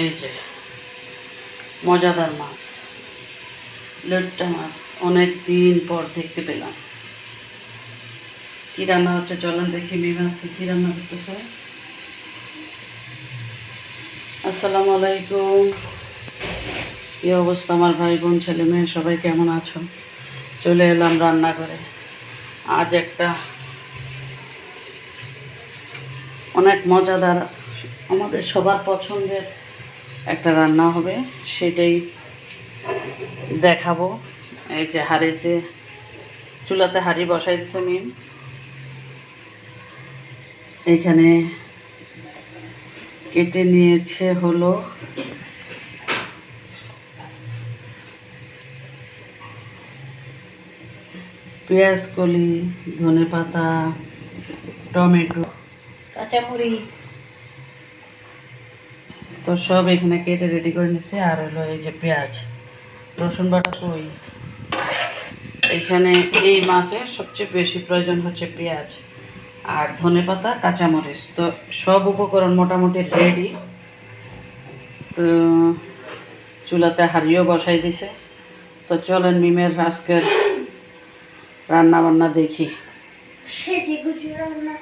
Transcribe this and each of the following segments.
এই যে, মজাদার মাছ, লট্টা মাছ, অনেক দিন পর দেখতে পেলাম। কি রান্না হচ্ছে চলেন দেখি মেয়ে মাছকে কি রান্না করতেছে। আসসালামু আলাইকুম। কি অবস্থা আমার ভাই বোন ছেলে মেয়ে, সবাই কেমন আছো? চলে এলাম রান্না করে আজ একটা অনেক মজাদার, আমাদের সবার পছন্দের একটা রান্না হবে, সেটাই দেখাবো। এই যে হাঁড়িতে, চুলাতে হাঁড়ি বসাই দিচ্ছে মিম। এখানে কেটে নিয়েছে হলো পেঁয়াজ, কলি ধনে পাতা টমেটো, কাঁচামরিচ। তো সব এখানে কেটে রেডি করে নিছি। আর হলো এই যে পেঁয়াজ। রসুন বাটা কই? এখানে এই মাছে সবচেয়ে বেশি প্রয়োজন হচ্ছে পেঁয়াজ আর ধনে পাতা, কাঁচামরিচ। তো সব উপকরণ মোটামুটি রেডি তো চুলাতে হাড়িও বসাই দিছে। তো চলেন মিমের আজকের রান্না বান্না দেখি রান্না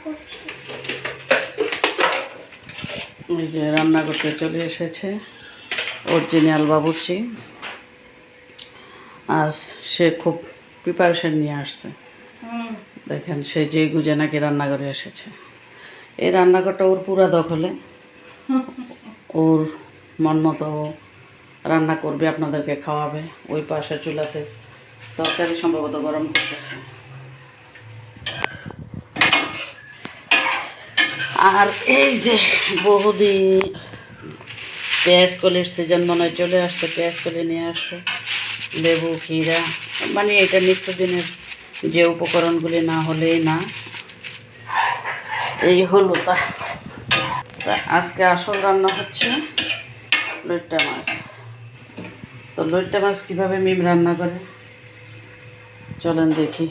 এই যে রান্না করতে চলে এসেছে অরিজিনাল বাবুর্চি। আজ সে খুব প্রিপারেশন নিয়ে আসছে। দেখেন সে যে গুজে নাকি রান্নাঘরে এসেছে। এই রান্নাঘরটা ওর পুরা দখলে। ওর মন মতো রান্না করবে আপনাদেরকে খাওয়াবে। ওই পাশে চুলাতে তরকারি সম্ভবত গরম করতেছে। আর এই যে বহুদিন পেঁয়াজ কলির সিজন মনে হয় চলে আসছে, পেঁয়াজ কলি নিয়ে আসছে, লেবু, ক্ষীরা মানে এটা নিত্যদিনের যে উপকরণগুলি না হলেই না, এই হলো তা তা আজকে আসল রান্না হচ্ছে লইট্টা মাছ। তো লইট্টা মাছ কীভাবে মিম রান্না করে? চলেন দেখি।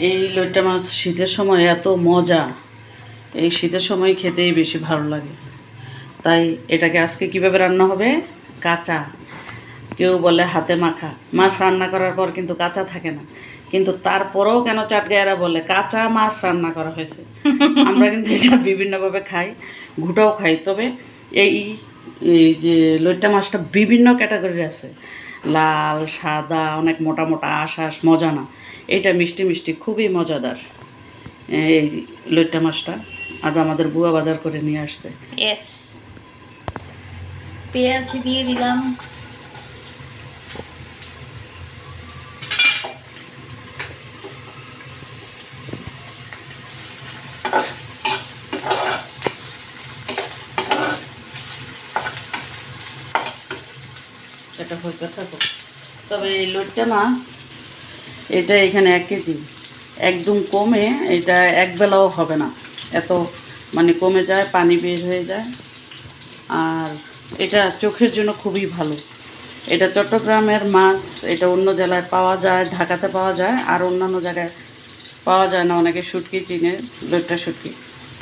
এই লইট্টা মাছ শীতের সময় এত মজা। এই শীতের সময় খেতেই বেশি ভালো লাগে। তাই এটাকে আজকে কীভাবে রান্না হবে? কাঁচা। কেউ বলে হাতে মাখা। মাছ রান্না করার পর কিন্তু কাঁচা থাকে না। কিন্তু তারপরেও কেন চাটগায়েরা বলে কাঁচা মাছ রান্না করা হয়েছে। আমরা কিন্তু এটা বিভিন্নভাবে খাই ঘুটাও খাই। তবে এই এই যে লইট্টা মাছটা বিভিন্ন ক্যাটাগরির আছে। লাল, সাদা, অনেক মোটা মোটা আঁশ আঁশ, মজা না। এটা মিষ্টি মিষ্টি, খুবই মজাদার। এই লইট্টা মাছটা আজ আমাদের বুয়া বাজার করে নিয়ে আসছে। ইয়েস পেঁয়াজ দিয়ে দিলাম। এটা হইতে থাকো তবে এই লোটটা মাছ, এটা এখানে এক কেজি। একদম কমে এটা এক বেলাও হবে না। এত মানে কমে যায়, পানি বের হয়ে যায়। আর এটা চোখের জন্য খুবই ভালো। এটা চট্টগ্রামের মাছ, এটা অন্য জেলায় পাওয়া যায়, ঢাকাতে পাওয়া যায়, আর অন্যান্য জায়গায় পাওয়া যায় না। অনেকে শুটকি চিনে লইট্টা শুটকি।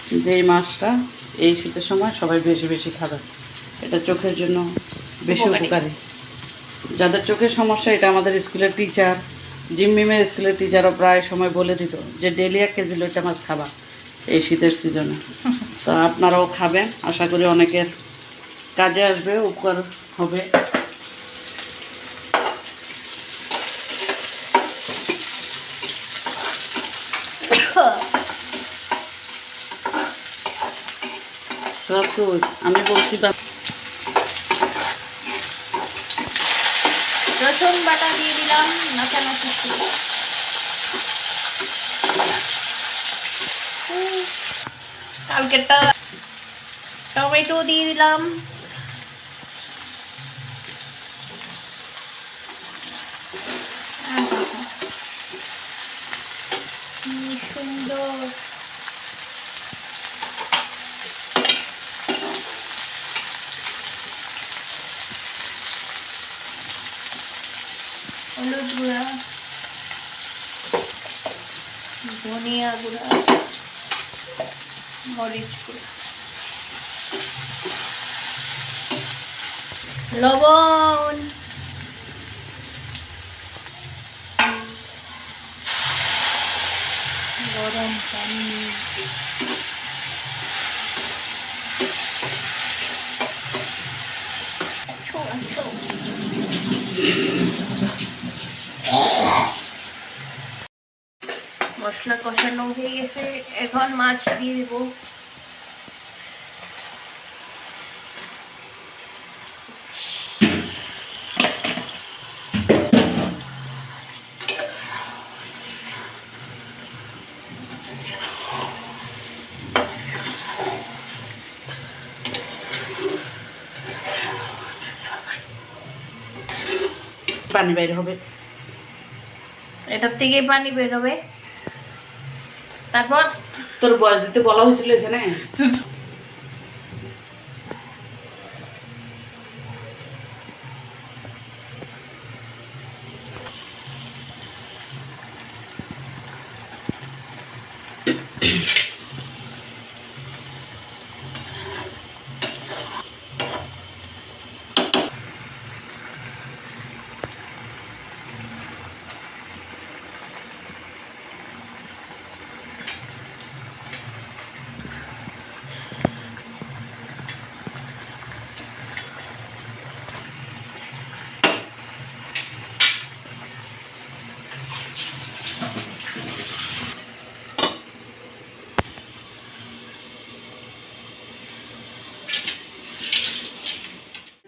কিন্তু এই মাছটা এই শীতের সময় সবাই বেশি বেশি খাবে। এটা চোখের জন্য বেশি উপকারী। যাদের চোখের সমস্যা, এটা আমাদের স্কুলের টিচার জিমমিমের স্কুলের টিচারও প্রায় সময় বলে দিত যে ডেলি এক কেজি লইটা মাছ খাবা এই শীতের সিজনে তো আপনারাও খাবেন, আশা করি অনেকের কাজে আসবে, উপকার হবে। আমি বলছি রসুন বাটা দিয়ে দিলাম নাচানাচি করে। কালকেরটা টমেটো দিয়ে দিলাম আহা, কি সুন্দর হলুদ গুঁড়া ধনিয়া গুঁড়া মরিচ গুঁড়া লবণ গরম পানি আচ্ছা, আচ্ছা। এখন মাছ দিয়ে দিব। পানি বাইর হবে। এটার থেকে পানি বেরোবে তারপর তোর বয়স দিতে বলা হয়েছিল এখানে?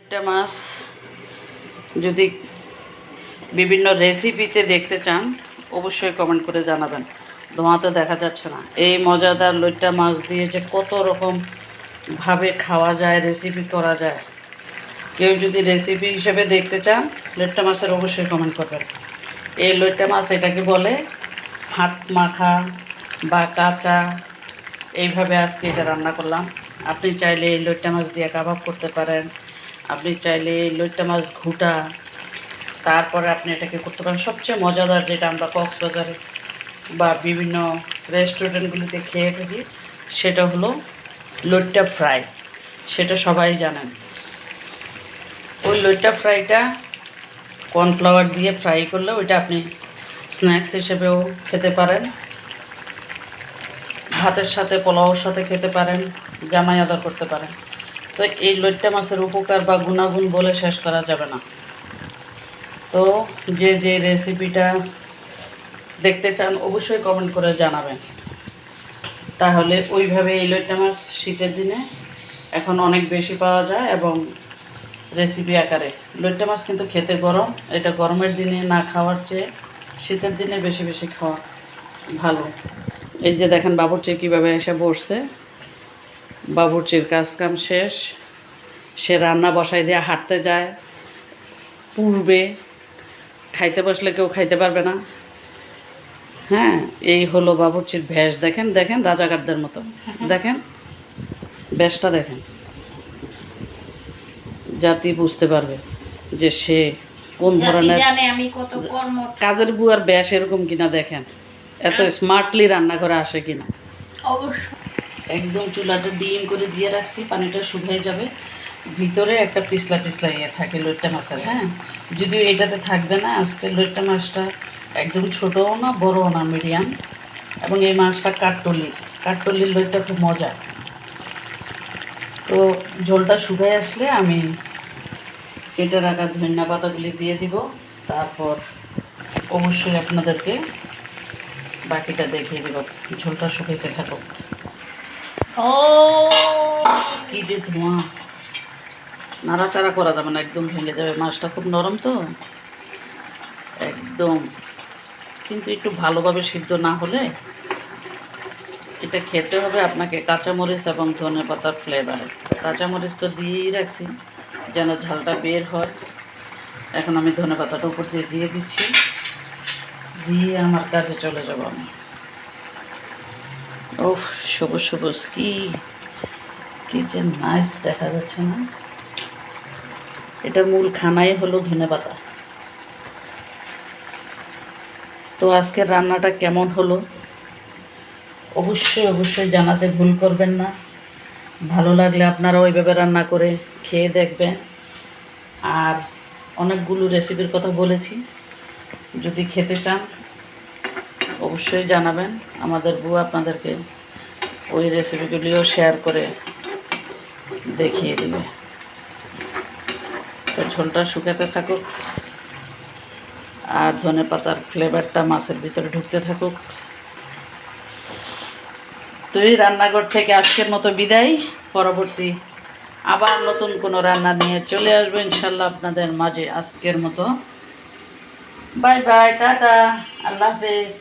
একটা মাছ যদি বিভিন্ন রেসিপিতে দেখতে চান, অবশ্যই কমেন্ট করে জানাবেন। ধোঁয়াতে দেখা যাচ্ছে না। এই মজাদার লইট্টা মাছ দিয়ে যে কত রকম ভাবে খাওয়া যায় রেসিপি করা যায়। কেউ যদি রেসিপি হিসেবে দেখতে চান, লইট্টা মাছের অবশ্যই কমেন্ট করবেন। এই লইট্টা মাছ এটাকে বলে হাত মাখা বা কাঁচা। এইভাবে আজকে এটা রান্না করলাম। আপনি চাইলে এই লইট্টা মাছ দিয়ে কাবাব করতে পারেন। আপনি চাইলে এই লইট্টা মাছ ঘুটা। তারপরে আপনি এটাকে করতে পারেন। সবচেয়ে মজাদার যেটা আমরা কক্সবাজারে বা বিভিন্ন রেস্টুরেন্টগুলিতে খেয়ে থাকি, সেটা হলো লইট্টা ফ্রাই। সেটা সবাই জানেন। ওই লইট্টা ফ্রাইটা কর্নফ্লাওয়ার দিয়ে ফ্রাই করলে ওইটা আপনি স্ন্যাক্স হিসেবেও খেতে পারেন। ভাতের সাথে, পোলাওর সাথে খেতে পারেন, জামাই আদর করতে পারেন। তো এই লইট্টা মাছের উপকার বা গুণাগুণ বলে শেষ করা যাবে না। তো যে যে রেসিপিটা দেখতে চান অবশ্যই কমেন্ট করে জানাবেন। তাহলে ওইভাবে এই লইট্টা মাছ শীতের দিনে এখন অনেক বেশি পাওয়া যায় এবং রেসিপি আকারে। লইট্টা মাছ কিন্তু খেতে গরম। এটা গরমের দিনে না খাওয়ার চেয়ে শীতের দিনে বেশি বেশি খাওয়া ভালো। এই যে দেখেন বাবুর্চি কীভাবে এসে বসছে। বাবুর্চির কাজ কাম শেষ। সে রান্না বসাই দিয়ে হাঁটতে যায়। পূর্বে খাইতে বসলে কেউ খাইতে পারবে না। হ্যাঁ এই হলো বাবুর্চির ভেষ। দেখেন দেখেন রাজাকারদের মতো। দেখেন? ভেষটা দেখেন। জাতি বুঝতে পারবে যে সে কোন ধরনের আমি কত কর্ম কাজের বুয়ার ব্যাস এরকম কিনা দেখেন। এত স্মার্টলি রান্না করে আসে কিনা। অবশ্যই একদম চুলাটা ডিম করে দিয়ে রাখছি পানিটা শুকিয়ে যাবে। ভিতরে একটা পিছলা পিছলা ইয়ে থাকে লইট্টা মাছের হ্যাঁ? যদিও এটাতে থাকবে না আজকে লইট্টা মাছটা একদম ছোটও না বড়ও না মিডিয়াম এবং এই মাছটা কাঠটলির কাঠটলির লইট্টা খুব মজা তো ঝোলটা শুকায় আসলে আমি কেটে রাখা ধনিয়া পাতাগুলি দিয়ে দিব। তারপর অবশ্যই আপনাদেরকে বাকিটা দেখিয়ে দেব। ঝোলটা শুকাইতে থাকুক ও! কি যে ধোঁয়া। নাড়াচাড়া করা যাবে না একদম ভেঙে যাবে। মাছটা খুব নরম তো। একদম। কিন্তু একটু ভালোভাবে সিদ্ধ না হলে এটা খেতে হবে আপনাকে কাঁচামরিচ এবং ধনে পাতার ফ্লেভার কাঁচামরিচ তো দিয়েই রাখছি। যেন ঝালটা বের হয়। এখন আমি ধনে পাতাটা উপর দিয়ে দিয়ে দিচ্ছি। দিয়ে আমার কাজে চলে যাব আমি। ওফ সবুজ সবুজ কি কি যে নাইস দেখা যাচ্ছে না। এটা মূল খানাই হলো ধনে পাতা। তো আজকের রান্নাটা কেমন হলো? অবশ্যই অবশ্যই জানাতে ভুল করবেন না। ভালো লাগলে আপনারা ওইভাবে রান্না করে খেয়ে দেখবেন। আর অনেকগুলো রেসিপির কথা বলেছি। যদি খেতে চান, অবশ্যই জানাবেন। আমাদের বউ আপনাদেরকে ওই রেসিপিগুলিও শেয়ার করে দেখিয়ে দেবে। তো ঝোলটা শুকাতে থাকুক, আর ধনে পাতার ফ্লেভারটা মাছের ভিতরে ঢুকতে থাকুক। তো এই রান্নাঘর থেকে আজকের মতো বিদায়। পরবর্তী আবার নতুন কোনো রান্না নিয়ে চলে আসব ইনশাল্লাহ আপনাদের মাঝে আজকের মতো। বাই বাই, টাটা, আল্লাহ হাফেজ।